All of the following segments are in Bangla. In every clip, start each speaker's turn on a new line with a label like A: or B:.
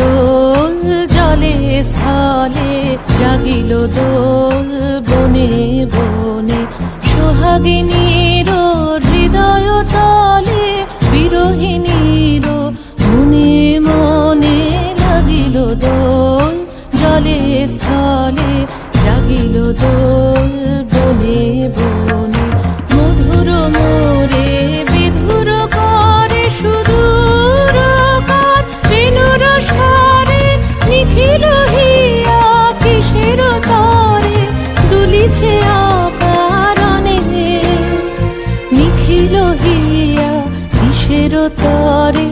A: দোল জলে স্থলে জাগিল দোল বনে বনে। সোহাগিনীর কিসের তরে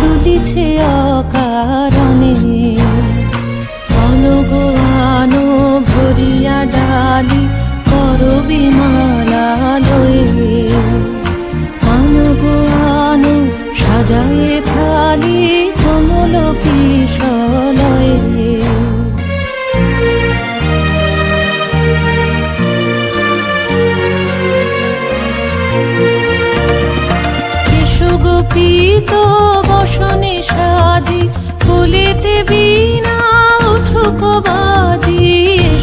A: দুলিছে অকারণে। অনুগানো ভরিয়া ডালি করবি মালা লয়ে অনুগানো সাজায়ে থালি কমল কিশলয়ে। কুলিতে বিনা উঠুক বাজি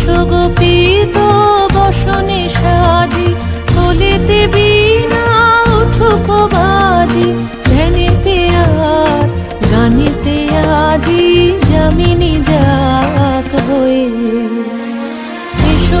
A: সুগোপিত বসনে সাজি। কুলিতে বিনা উঠুক বাজি, ধ্যানেতে আর গানেতে আজি জামিনী যাক হয়ে। এসো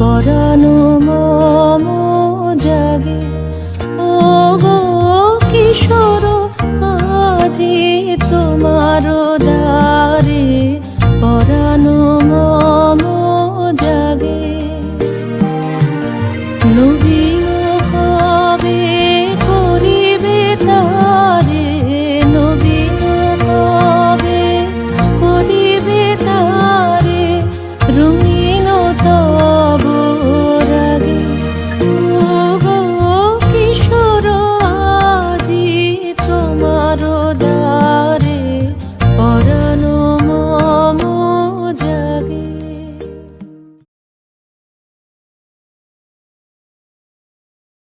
A: পরানো মম জাগে। ও গো কিশোর